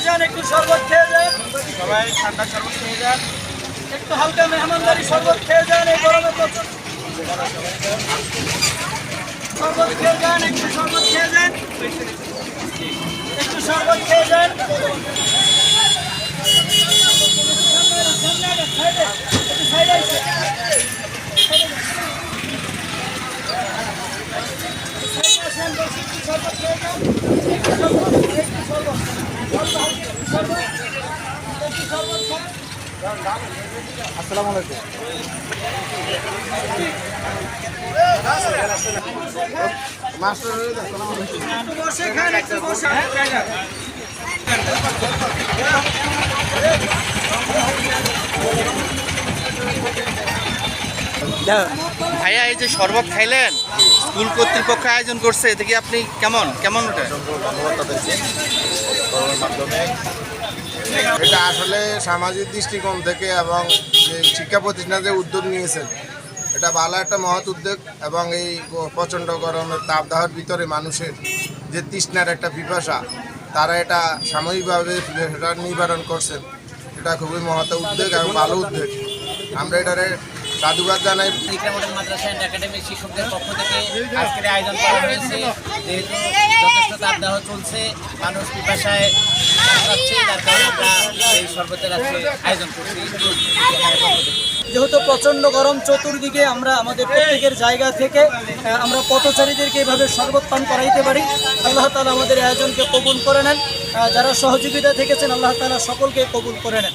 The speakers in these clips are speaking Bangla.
খেয়ে যান একটু শরবত খেয়ে যান। সবাই ঠান্ডা শরবত খেয়ে যান। একটু হালকা মেহমানদারি শরবত খেয়ে যান এই গরমে প্রচুর শরবত খেয়ে যান একটু শরবত খেয়ে যান। একটু শরবত খেয়ে যান। শরবত খেয়ে যান। একটু শরবত, একটু শরবত। অল্প হালকা একটু শরবত। একটু শরবত খান। আসসালামু আলাইকুম। ভাইয়া এই যে শরবত খাইলেন, স্কুল কর্তৃপক্ষ আয়োজন করছে এতে কি আপনি কেমন? কেমন ওটা? এটা আসলে সামাজিক দৃষ্টিকোণ থেকে এবং শিক্ষা প্রতিষ্ঠান যে উদ্যোগ নিয়েছেন, এটা ভালো একটা মহৎ উদ্যোগ এবং এই প্রচণ্ড গরমের তাপদাহের ভিতরে মানুষের যে তৃষ্ণার একটা পিপাসা, তারা এটা সাময়িকভাবে নিবারণ করছেন। এটা খুবই মহৎ উদ্যোগ এবং ভালো উদ্যোগ। আমরা এটারে সাধুবাদ জানাই ইকরা মডেল মাদ্রাসা অ্যান্ড একাডেমির শিক্ষকদের পক্ষ থেকে আজকের আয়োজন করা হয়েছে। যেহেতু যথেষ্ট চলছে মানুষ পিপাসায় যার কারণে আমরা এই শরবতের আজকে আয়োজন করছি। এখানে পক্ষ থেকে। যেহেতু প্রচণ্ড গরম চতুর্দিকে আমরা আমাদের প্রত্যেকের জায়গা থেকে আমরা পথচারীদেরকে এভাবে শরবত পান করাইতে পারি। আল্লাহ তালা আমাদের আয়োজনকে কবুল করে নেন। যারা সহযোগিতা থেকেছেন আল্লাহ তালা সকলকে কবুল করে নেন।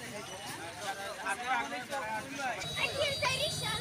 say this shit.